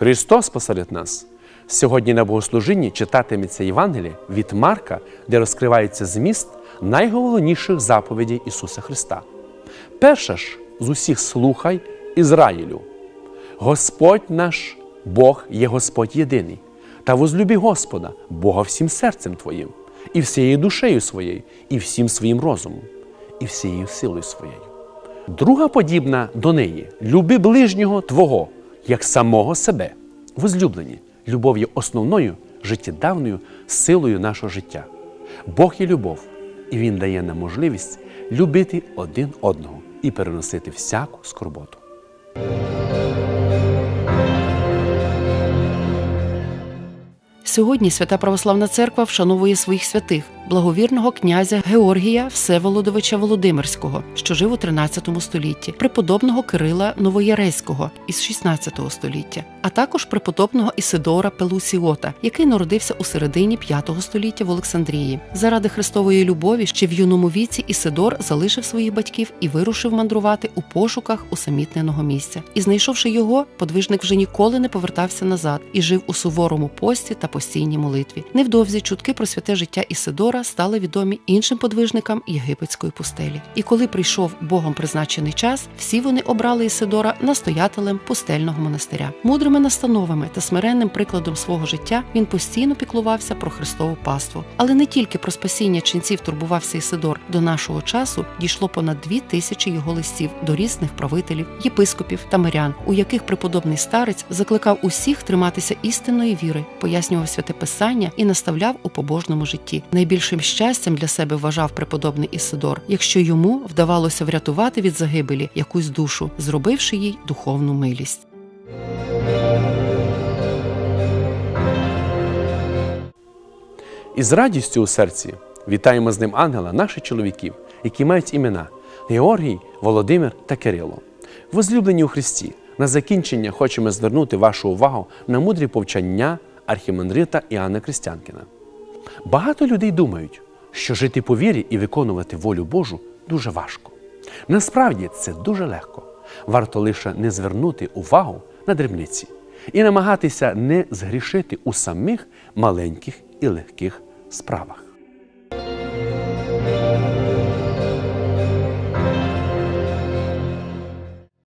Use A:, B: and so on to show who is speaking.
A: Христос посеред нас. Сьогодні на богослужінні читатиметься Євангеліє від Марка, де розкривається зміст найголовніших заповідей Ісуса Христа. Перша ж з усіх слухай Ізраїлю. Господь наш Бог є Господь єдиний, та возлюбі Господа, Бога всім серцем твоїм, і всією душею своєю, і всім своїм розумом, і всією силою своєю. Друга подібна до неї люби ближнього Твого, як самого себе. Возлюблені, любов є основною життєдавною силою нашого життя. Бог є любов, і Він дає нам можливість любити один одного і переносити всяку скорботу.
B: Сьогодні Свята Православна Церква вшановує своїх святих благовірного князя Георгія Всеволодовича Володимирського, що жив у 13 столітті, преподобного Кирила Новояреського із 16 століття, а також преподобного Ісидора Пелусіота, який народився у середині 5 століття в Олександрії. Заради Христової любові ще в юному віці Ісидор залишив своїх батьків і вирушив мандрувати у пошуках усамітненого місця. І знайшовши його, подвижник вже ніколи не повертався назад і жив у суворому пості та постійній молитві. Невдовзі чутки про святе життя Ісидора стали відомі іншим подвижникам єгипетської пустелі. І коли прийшов Богом призначений час, всі вони обрали Ісидора настоятелем пустельного монастиря. Мудрими настановами та смиренним прикладом свого життя він постійно піклувався про Христову паству. Але не тільки про спасіння ченців турбувався Ісидор. До нашого часу дійшло понад дві тисячі його листів до різних правителів, єпископів та мирян, у яких преподобний старець закликав усіх триматися істинної віри, пояснював святе писання і наставляв у побожному житті. Найбільшим щастям для себе вважав преподобний Ісидор, якщо йому вдавалося врятувати від загибелі якусь душу, зробивши їй духовну милість.
A: І з радістю у серці вітаємо з ним ангела наших чоловіків, які мають імена Георгій, Володимир та Кирило. Возлюблені у Христі, на закінчення хочемо звернути вашу увагу на мудрі повчання архімандрита Іоанна Крістянкіна. Багато людей думають, що жити по вірі і виконувати волю Божу дуже важко. Насправді це дуже легко. Варто лише не звернути увагу на дрібниці і намагатися не згрішити у самих маленьких і легких справах.